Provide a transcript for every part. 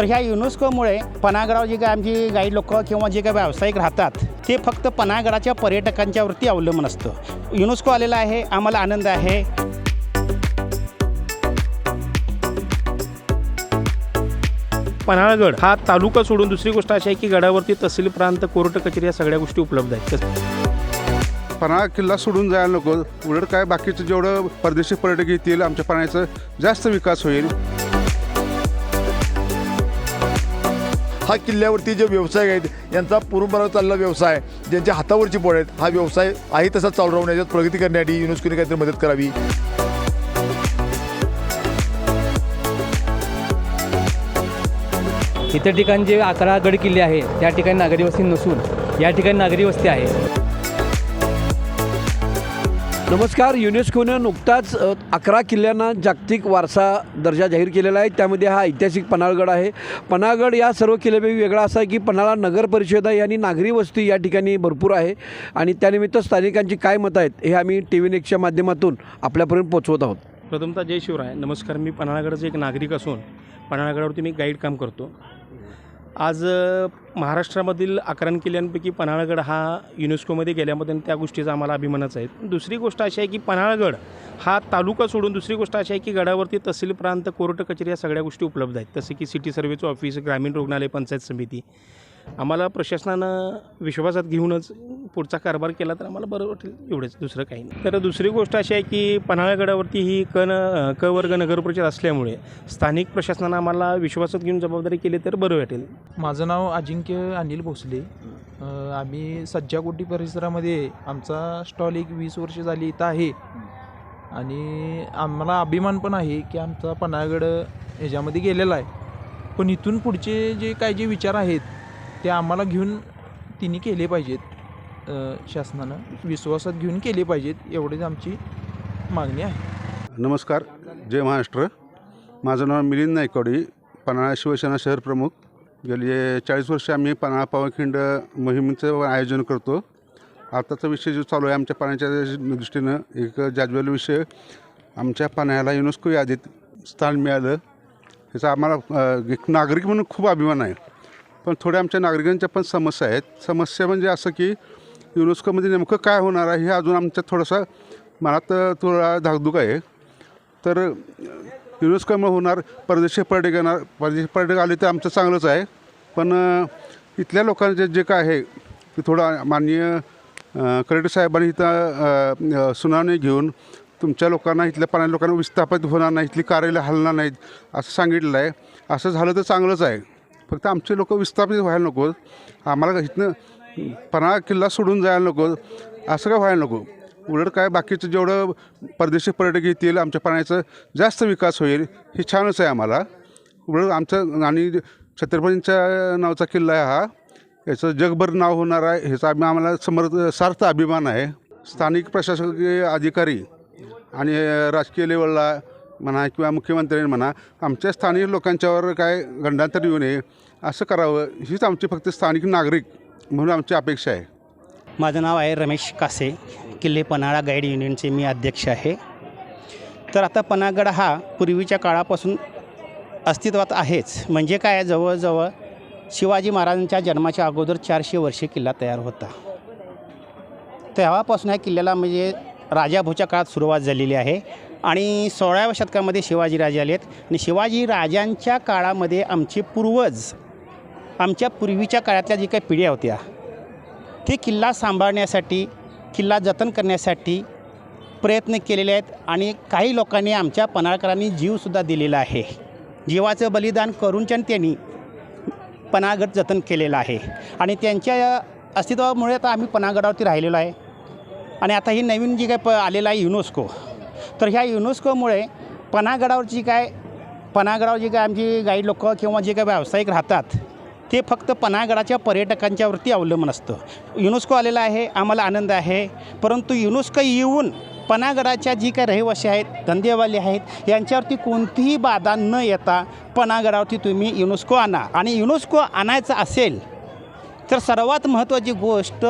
तर ह्या युनेस्कोमुळे पनागडावर जे काय आमची गाईड लोक किंवा जे काही व्यावसायिक राहतात ते फक्त पनागडाच्या पर्यटकांच्यावरती अवलंबून असतं. युनेस्को आलेला आहे आम्हाला आनंद आहे. पन्हाळगड हा तालुका सोडून दुसरी गोष्ट अशी आहे की गडावरती तहसील प्रांत कोर्ट कचेरी या सगळ्या गोष्टी उपलब्ध आहेत. पन्हाळा किल्ला सोडून जायला नको. उलट काय बाकीचं जेवढं परदेशी पर्यटक येतील आमच्या पाण्याचा जास्त विकास होईल. हा किल्ल्यावरती जे व्यवसाय आहेत यांचा पूर्वपरा चाललेला व्यवसाय. ज्यांच्या हातावरची पोळ आहेत हा व्यवसाय आहे तसा चालू राहून याच्यात प्रगती करण्यासाठी युनेस्कोने काहीतरी मदत करावी. इतर ठिकाणी जे अकरा गड किल्ले आहे त्या ठिकाणी नागरी वस्ती नसून या ठिकाणी नागरी वस्ती आहे. नमस्कार युनेस्कोनं नुकताच अकरा किल्ल्यांना जागतिक वारसा दर्जा जाहीर केलेला आहे. त्यामध्ये हा ऐतिहासिक पन्हाळगड आहे. पन्हाळगड या सर्व किल्ल्यापैकी वेगळा असा आहे की पन्हाळा नगर परिषद आहे आणि नागरी वस्ती या ठिकाणी भरपूर आहे. आणि त्यानिमित्त स्थानिकांची काय मतं आहेत हे आम्ही टी व्ही नेक्सच्या माध्यमातून आपल्यापर्यंत पोहोचवत आहोत. प्रथमतः जय शिवराय. नमस्कार मी पन्हाळगडचा एक नागरिक असून पन्हाळगडावरती मी गाईड काम करतो. आज महाराष्ट्रामधील अकरा किल्ल्यांपैकी पन्हाळगड हा युनेस्कोमध्ये गेल्यामध्ये त्या गोष्टीचा आम्हाला अभिमानच आहे. दुसरी गोष्ट अशी आहे की पन्हाळगड हा तालुका सोडून दुसरी गोष्ट अशी आहे की गडावरती तहसील प्रांत कोर्ट कचेरी या सगळ्या गोष्टी उपलब्ध आहेत. जसे की सिटी सर्वेचं ऑफिस ग्रामीण रुग्णालय पंचायत समिती. आम्हाला प्रशासनानं विश्वासात घेऊनच पुढचा कारभार केला तर आम्हाला बरं वाटेल एवढंच. दुसरं काही नाही. तर दुसरी गोष्ट अशी आहे की पन्हाळगडावरती ही कन क वर्ग नगरपरिषद असल्यामुळे स्थानिक प्रशासनानं आम्हाला विश्वासात घेऊन जबाबदारी केली तर बरं वाटेल. माझं नाव अजिंक्य अनिल भोसले. आम्ही सज्जागोटी परिसरामध्ये आमचा स्टॉल एक वीस वर्ष झाली इथं आहे. आणि आम्हाला अभिमान पण आहे की आमचा पन्हाळगड ह्याच्यामध्ये गेलेला आहे. पण इथून पुढचे जे काही जे विचार आहेत ते आम्हाला घेऊन तिने केले पाहिजेत. शासनानं विश्वासात घेऊन केले पाहिजेत एवढीच आमची मागणी आहे. नमस्कार जय महाराष्ट्र. माझं नाव मिलिंद नायकवडी पन्हाळा शिवसेना शहर प्रमुख. चाळीस वर्ष आम्ही पन्हाळा पावखिंड मोहिमेचं आयोजन करतो. आताचा विषय जो चालू आहे आमच्या पाण्याच्या दृष्टीनं एक जाज्वल विषय. आमच्या पाण्याला युनेस्को यादीत स्थान मिळालं. ह्याचा आम्हाला एक नागरिक म्हणून खूप अभिमान आहे. पण थोड्या आमच्या नागरिकांच्या पण समस्या आहेत. समस्या म्हणजे असं की युनेस्कोमध्ये नेमकं काय होणार आहे हे अजून आमच्या थोडासा मनात थोडा धाकधूक आहे. तर युनेस्कोमुळे होणार परदेशी पर्यटक येणार परदेशी पर्यटक आले तर आमचं चांगलंच आहे. पण इथल्या लोकांचे जे काय आहे ते थोडं माननीय कलेक्टर साहेबांनी इथं सुनावणी घेऊन तुमच्या लोकांना इथल्या पाण्या लोकांना विस्थापित होणार नाही इथली कार्यालय हलणार नाहीत असं सांगितलेलं आहे. असं झालं तर चांगलंच आहे. फक्त आमचे लोक विस्थापित व्हायला नको. आम्हाला इथनं पन्हाळा किल्ला सोडून जायला नको. असं काय व्हायला नको? उलट काय बाकीचं जेवढं परदेशी पर्यटक येतील आमच्या पाण्याचा जास्त विकास होईल हे छानच आहे आम्हाला. उलट आमचं आणि छत्रपतींच्या नावाचा किल्ला आहे हा. याचं जगभर नाव होणार आहे. ह्याचा आम्ही आम्हाला समर्थ सार्थ अभिमान आहे. स्थानिक प्रशासकीय अधिकारी आणि राजकीय लेवलला म्हणा किंवा मुख्यमंत्र्यांनी म्हणा आमच्या स्थानिक लोकांच्यावर काय गंडांतर येऊ नये असं करावं हीच आमची फक्त स्थानिक नागरिक म्हणून आमची अपेक्षा आहे. माझं नाव आहे रमेश कासे किल्ले पन्हाळा गाईड युनियनचे मी अध्यक्ष आहे. तर आता पन्हागड हा पूर्वीच्या काळापासून अस्तित्वात आहेच. म्हणजे काय? जवळजवळ शिवाजी महाराजांच्या जन्माच्या अगोदर चारशे वर्षे किल्ला तयार होता. तेव्हापासून ह्या किल्ल्याला म्हणजे राजाभूच्या काळात सुरुवात झालेली आहे. आणि सोळाव्या शतकामध्ये शिवाजीराजे आलेत आणि शिवाजी राजांच्या काळामध्ये आमचे पूर्वज आमच्या पूर्वीच्या काळातल्या जी काही पिढ्या होत्या ते किल्ला सांभाळण्यासाठी किल्ला जतन करण्यासाठी प्रयत्न केलेले आहेत आणि काही लोकांनी आमच्या पन्हाळकरांनी जीवसुद्धा दिलेला आहे. जीवाचं बलिदान करूनच्यान त्यांनी पन्हागड जतन केलेलं आहे. आणि त्यांच्या अस्तित्वामुळे आता आम्ही पन्हागडावरती राहिलेलो आहे. आणि आता ही नवीन जी काय प आलेलं आहे युनेस्को तर ह्या युनेस्कोमुळे पन्हागडावरची जी काय पन्हागडावर जी काय आमची गाईड लोक किंवा जे काय व्यावसायिक राहतात ते फक्त पन्हागडाच्या पर्यटकांच्यावरती अवलंबून असतं. युनेस्को आलेला आहे आम्हाला आनंद आहे. परंतु युनेस्को येऊन पन्हागडाच्या जी काही रहिवासी आहेत धंदेवाले आहेत यांच्यावरती कोणतीही बाधा न येता पन्हागडावरती तुम्ही युनेस्को आणा. आणि युनेस्को आणायचं असेल तर सर्वात महत्त्वाची गोष्ट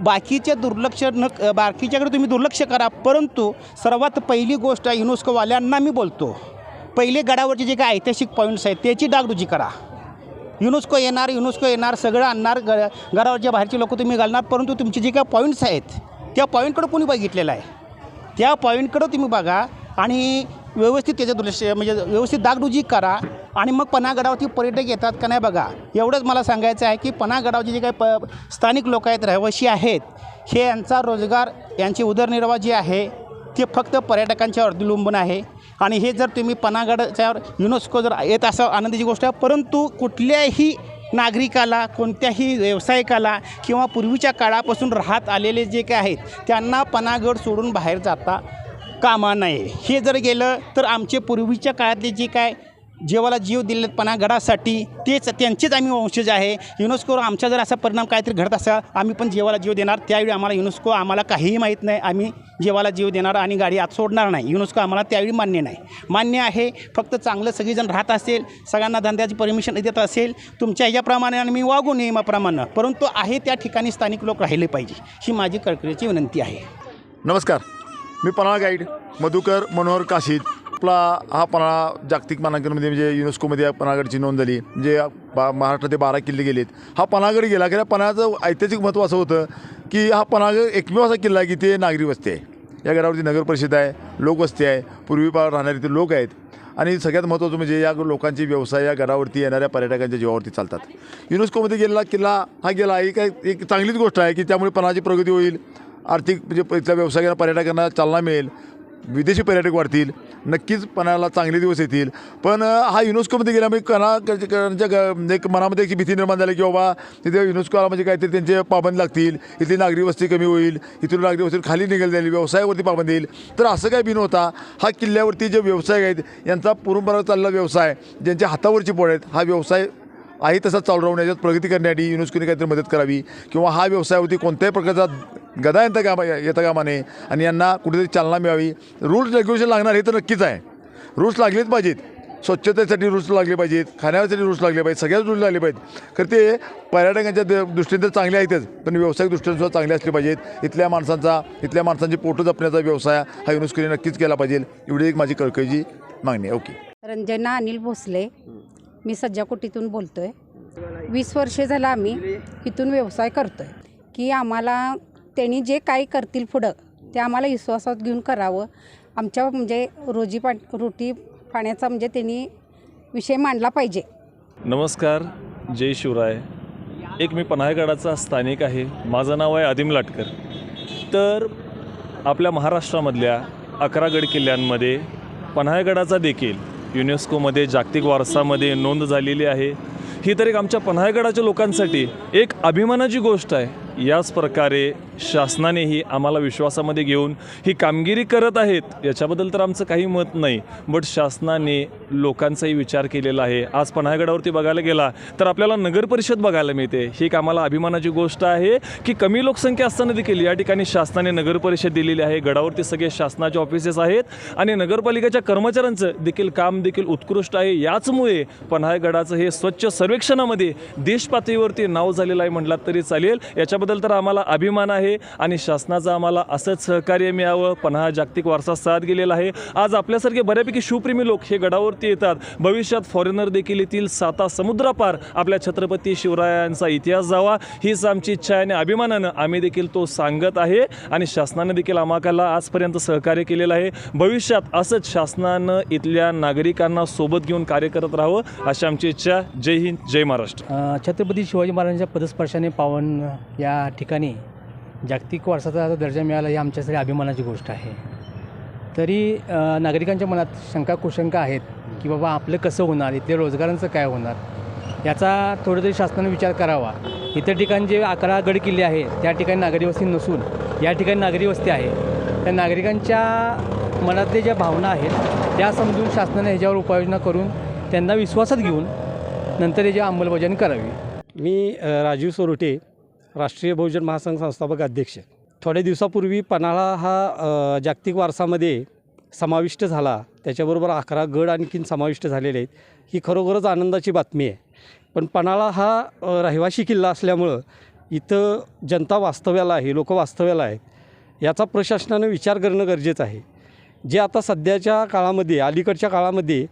बाकीचे दुर्लक्ष न बाकीच्याकडे तुम्ही दुर्लक्ष करा परंतु सर्वात पहिली गोष्ट युनेस्कोवाल्यांना मी बोलतो पहिले गडावरचे जे काही ऐतिहासिक पॉईंट्स आहेत त्याची डागडुजी करा. युनेस्को येणार युनेस्को येणार सगळं आणणार ग घरावरच्या बाहेरचे लोक तुम्ही घालणार परंतु तुमचे जे काही पॉईंट्स आहेत त्या पॉईंटकडं कोणी बघितलेलं आहे? त्या पॉईंटकडं तुम्ही बघा आणि व्यवस्थित त्याचं दुर्लक्ष म्हणजे व्यवस्थित डागडुजी करा आणि मग पन्हागडावरती पर्यटक येतात का नाही बघा. एवढंच मला सांगायचं आहे की पन्हागडावरचे जे काही प स्थानिक लोक आहेत रहिवासी आहेत हे यांचा रोजगार यांची उदरनिर्वाह जी आहे ते फक्त पर्यटकांच्यावर अवलंबून आहे. आणि हे जर तुम्ही पन्हागडच्यावर युनेस्को जर येत असं आनंदाची गोष्ट आहे परंतु कुठल्याही नागरिकाला कोणत्याही व्यावसायिकाला किंवा पूर्वीच्या काळापासून राहत आलेले जे काय आहेत त्यांना पनागड सोडून बाहेर जाता कामा नये. हे जर गेलं तर आमचे पूर्वीच्या काळातले जे काय जेवाला जीव दिलेपणा गडासाठी तेच त्यांचेच आम्ही वंशज आहे. युनेस्कोवर आमचा जर असा परिणाम काहीतरी घडत असा आम्ही पण जेवाला जीव देणार. त्यावेळी आम्हाला युनेस्को आम्हाला काहीही माहीत नाही. आम्ही जेवाला जीव देणार आणि गाडी आत सोडणार नाही. युनेस्को आम्हाला त्यावेळी मान्य नाही. मान्य आहे फक्त चांगलं सगळीजण राहत असेल सगळ्यांना धंद्याची परमिशन देत असेल. तुमच्या ह्याच्याप्रमाणे आणि मी वागू नियमाप्रमाणे परंतु आहे त्या ठिकाणी स्थानिक लोक राहिले पाहिजे ही माझी कळकळीची विनंती आहे. नमस्कार. मी पन्हाळ गाईड मधुकर मनोहर काशीद. आपला हा पन्हाळा जागतिक मानांकनमध्ये म्हणजे युनेस्कोमध्ये पन्हाळगडची नोंद झाली म्हणजे बा महाराष्ट्रात बारा किल्ले गेलेत. हा पन्हाळगड गेला की पन्हाळाचं ऐतिहासिक महत्त्व असं होतं की हा पन्हाळगड एकमेव असा किल्ला आहे की ते नागरी वस्ती आहे. या गडावरती नगर परिषद आहे लोकवस्ती आहे पूर्वीपार राहणारे ते लोक आहेत. आणि सगळ्यात महत्त्वाचं म्हणजे या लोकांचे व्यवसाय या गडावरती येणाऱ्या पर्यटकांच्या जीवावरती चालतात. युनेस्कोमध्ये गेलेला किल्ला हा गेला एक एक चांगलीच गोष्ट आहे की त्यामुळे पन्हाची प्रगती होईल आर्थिक म्हणजे इथल्या व्यवसायांना पर्यटकांना चालना मिळेल. विदेशी पर्यटक वाढतील नक्कीच पणाला चांगले दिवस येतील. पण हा युनेस्कोमध्ये गेल्यामुळे म्हणजे कणा म्हणजे एक मनामध्ये एक भीती निर्माण झाली की बाबा तिथे युनेस्कोला म्हणजे काहीतरी त्यांचे पाबंदी लागतील इथली नागरी वस्ती कमी होईल इथून नागरी वस्ती खाली निघेल जाईल व्यवसायावरती पाबंदी येईल. तर असं काय बिन होता हा किल्ल्यावरती जे व्यवसाय आहेत यांचा परंपरा चाललेला व्यवसाय ज्यांच्या हातावरची पोळ आहेत हा व्यवसाय आहे तसा चालू राहून याच्यात प्रगती करण्यासाठी युनेस्कोने काहीतरी मदत करावी किंवा हा व्यवसायावरती कोणत्याही प्रकारचा गदा येतं कामा येतं कामा नाही आणि यांना कुठेतरी चालना मिळावी. रूल्स रेग्युलेशन लागणार हे तर नक्कीच आहे. रूल्स लागलेच पाहिजेत. स्वच्छतेसाठी रूल्स लागले पाहिजेत. खाण्यासाठी रूल्स लागले पाहिजेत. सगळ्याच रूल्स लागले पाहिजेत. तर ते पर्यटकांच्या द- दृष्टीने तर चांगले आहेतच पण व्यावसायिक दृष्टीने सुद्धा चांगले असले पाहिजेत. इथल्या माणसांचा इथल्या माणसांची पोटं जपण्याचा व्यवसाय हा युनेस्कोने नक्कीच केला पाहिजे. एवढी एक माझी कळकळीची मागणी आहे. ओके. रंजना अनिल भोसले. मी सज्जाकोटीतून बोलतो आहे वीस वर्षे झालं आम्ही इथून व्यवसाय करतो आहे की आम्हाला त्यांनी जे काही करतील पुढं ते आम्हाला विश्वासात घेऊन करावं. आमच्या म्हणजे रोजी पा रोटी पाण्याचा म्हणजे त्यांनी विषय मांडला पाहिजे. नमस्कार जय शिवराय. एक मी पन्हाळगडाचा स्थानिक आहे. माझं नाव आहे आदिम लाटकर. तर आपल्या महाराष्ट्रामधल्या अकरा गड किल्ल्यांमध्ये पन्हाळगडाचा देखील युनेस्कोमध्ये जागतिक वारसामध्ये नोंद झालेली आहे. ही तर एक आमच्या पन्हाळगडाच्या लोकांसाठी एक अभिमानाची गोष्ट आहे. याच प्रकारे शासनानेही आम्हाला विश्वासामध्ये घेऊन ही कामगिरी करत आहेत याच्याबद्दल तर आमचं काही मत नाही. बट शासनाने लोकांचाही विचार केलेला आहे. आज पन्हाळगडावरती बघायला गेला तर आपल्याला नगर परिषद बघायला मिळते. ही एक आम्हाला अभिमानाची गोष्ट आहे की कमी लोकसंख्या असताना देखील या ठिकाणी शासनाने नगरपरिषद दिलेली आहे. गडावरती सगळे शासनाचे ऑफिसेस आहेत आणि नगरपालिकेच्या कर्मचाऱ्यांचं देखील काम देखील उत्कृष्ट आहे. याचमुळे पन्हाळगडाचं हे स्वच्छ सर्वेक्षणामध्ये देश पातळीवरती नाव झालेलं आहे. म्हटलं तरी चालेल. याच्याबद्दल तर आम्हाला अभिमान आहे आणि शासनाचं आम्हाला असंच सहकार्य मिळावं. पण हा जागतिक वारसा साथ गेलेला आहे. आज आपल्यासारखे बऱ्यापैकी शिवप्रेमी लोक हे गडावरती येतात. भविष्यात फॉरेनर देखील येतील. साता समुद्रापार आपल्या छत्रपती शिवरायांचा इतिहास जावा हीच आमची इच्छा आहे आणि अभिमानानं आम्ही देखील तो सांगत आहे. आणि शासनानं देखील आम्हाला आजपर्यंत सहकार्य केलेलं आहे. भविष्यात असंच शासनानं इथल्या नागरिकांना सोबत घेऊन कार्य करत राहावं अशी आमची इच्छा. जय हिंद जय महाराष्ट्र. छत्रपती शिवाजी महाराजांच्या पदस्पर्शाने पावन या ठिकाणी जागतिक वारसाचा दर्जा मिळाला ही आमच्यासाठी अभिमानाची गोष्ट आहे. तरी नागरिकांच्या मनात शंका कुशंका आहेत की बाबा आपलं कसं होणार? इथले रोजगारांचं काय होणार? याचा थोडं तरी शासनाने विचार करावा. इतर ठिकाणी जे अकरा गड किल्ले आहे त्या ठिकाणी नागरी वस्ती नसून या ठिकाणी नागरी वस्ती आहे. त्या नागरिकांच्या मनातल्या ज्या भावना आहेत त्या समजून शासनाने ह्याच्यावर उपाययोजना करून त्यांना विश्वासात घेऊन नंतर याची अंमलबजावणी करावी. मी राजीव सोरुटे राष्ट्रीय बहुजन महासंघ संस्थापक अध्यक्ष. थोड्या दिवसापूर्वी पन्हाळा हा जागतिक वारसामध्ये समाविष्ट झाला. त्याच्याबरोबर अकरा गड आणखीन समाविष्ट झालेले आहेत. ही खरोखरच आनंदाची बातमी आहे. पण पन्हाळा हा रहिवाशी किल्ला असल्यामुळं इथं जनता वास्तव्याला आहे लोक वास्तव्याला आहेत. याचा प्रशासनानं विचार करणं गरजेचं आहे. जे आता सध्याच्या काळामध्ये अलीकडच्या काळामध्ये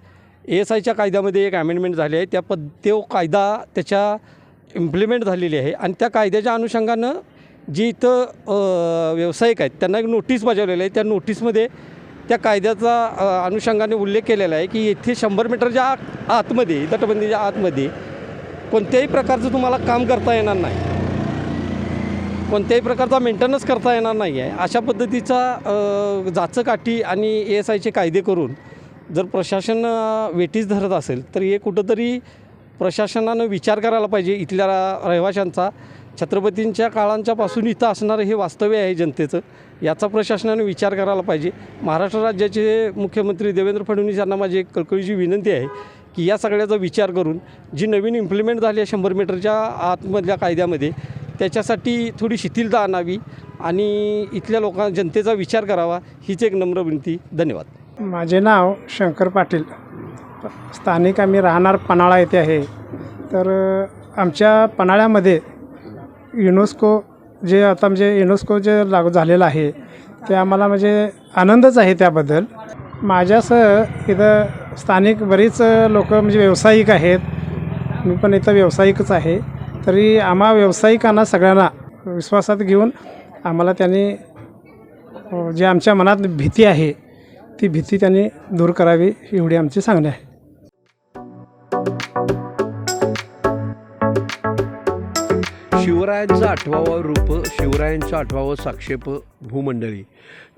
ए एस आयच्या कायद्यामध्ये एक अमेंडमेंट झाली आहे. त्या पद तो कायदा त्याच्या इम्प्लिमेंट झालेली आहे. आणि त्या कायद्याच्या अनुषंगानं जी इथं व्यावसायिक आहेत त्यांना एक नोटीस बजावलेलं आहे. त्या नोटीसमध्ये त्या कायद्याचा अनुषंगाने उल्लेख केलेला आहे की येथे शंभर मीटरच्या आत आतमध्ये तटबंदीच्या आतमध्ये कोणत्याही प्रकारचं तुम्हाला काम करता येणार नाही. कोणत्याही प्रकारचा मेंटेनन्स करता येणार नाही आहे. अशा पद्धतीचा जाचकाठी आणि ए एस आयचे कायदे करून जर प्रशासन वेटीस धरत असेल तर हे कुठंतरी प्रशासनानं विचार करायला पाहिजे इथल्या रहिवाशांचा. छत्रपतींच्या काळांच्यापासून इथं असणारं हे वास्तव्य आहे जनतेचं. याचा प्रशासनाने विचार करायला पाहिजे. महाराष्ट्र राज्याचे मुख्यमंत्री देवेंद्र फडणवीस यांना माझी एक कळकळीची विनंती आहे की या सगळ्याचा विचार करून जी नवीन इम्प्लिमेंट झाली आहे शंभर मीटरच्या आतमधल्या कायद्यामध्ये त्याच्यासाठी थोडी शिथिलता आणावी आणि इथल्या लोकां जनतेचा विचार करावा. हीच एक नम्र विनंती. धन्यवाद. माझे नाव शंकर पाटील. स्थानिक आम्ही राहणार पन्हाळा येथे आहे. तर आमच्या पन्हाळ्यामध्ये युनेस्को जे आता म्हणजे युनेस्को जे लागू झालेलं आहे ते आम्हाला म्हणजे आनंदच आहे त्याबद्दल. माझ्यासह इथं स्थानिक बरीच लोक म्हणजे व्यावसायिक आहेत. मी पण इथं व्यावसायिकच आहे. तरी आम्हा व्यावसायिकांना सगळ्यांना विश्वासात घेऊन आम्हाला त्यांनी जे आमच्या मनात भीती आहे ती भीती त्यांनी दूर करावी एवढी आमची सांगणे आहे. शिवरायांचं आठवावं रूप शिवरायांचा आठवावं साक्षेप भूमंडळी.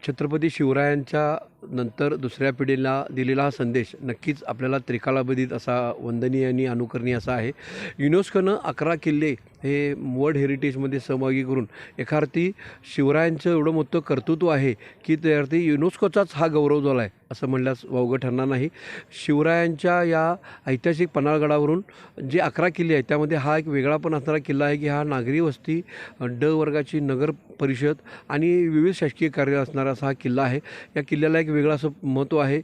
छत्रपती शिवरायांच्या नंतर दुसऱ्या पिढीला दिलेला हा संदेश नक्कीच आपल्याला त्रिकालाबधीत असा वंदनीय आणि अनुकरणीय असा आहे. युनेस्कोनं अकरा किल्ले हे वर्ल्ड हेरिटेजमध्ये सहभागी करून एखादी शिवरायांचं एवढं मोठं कर्तृत्व आहे की त्यावरती युनेस्कोचाच हा गौरव झाला आहे असं म्हणल्यास वावगं ठरणार नाही. शिवरायांच्या या ऐतिहासिक पन्हाळगडावरून जे अकरा किल्ले आहेत त्यामध्ये हा एक वेगळा पण असणारा किल्ला आहे की हा नागरी वस्ती ड वर्गाची नगर परिषद आणि विविध शासकीय कार्य असणारा असा हा किल्ला आहे. या किल्ल्याला एक एक वेगळं असं महत्त्व आहे.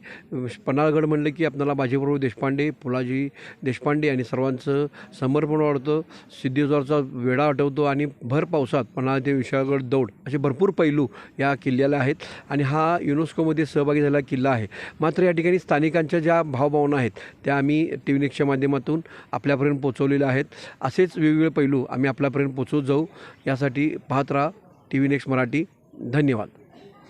पन्हाळगड म्हणलं की आपल्याला बाजीप्रभू देशपांडे फुलाजी देशपांडे आणि सर्वांचं समर्पण वाढतं सिद्धेश्वरचा वेढा आठवतो आणि भर पावसात पन्हाळा ते विशाळगड दौड असे भरपूर पैलू या किल्ल्याला आहेत आणि हा युनेस्कोमध्ये सहभागी झालेला किल्ला आहे. मात्र या ठिकाणी स्थानिकांच्या ज्या भावभावना आहेत त्या आम्ही टी व्ही नेक्सच्या माध्यमातून आपल्यापर्यंत पोचवलेल्या आहेत. असेच वेगवेगळे पैलू आम्ही आपल्यापर्यंत पोचवत जाऊ. यासाठी पाहत राहा टी व्ही नेक्स्ट मराठी. धन्यवाद.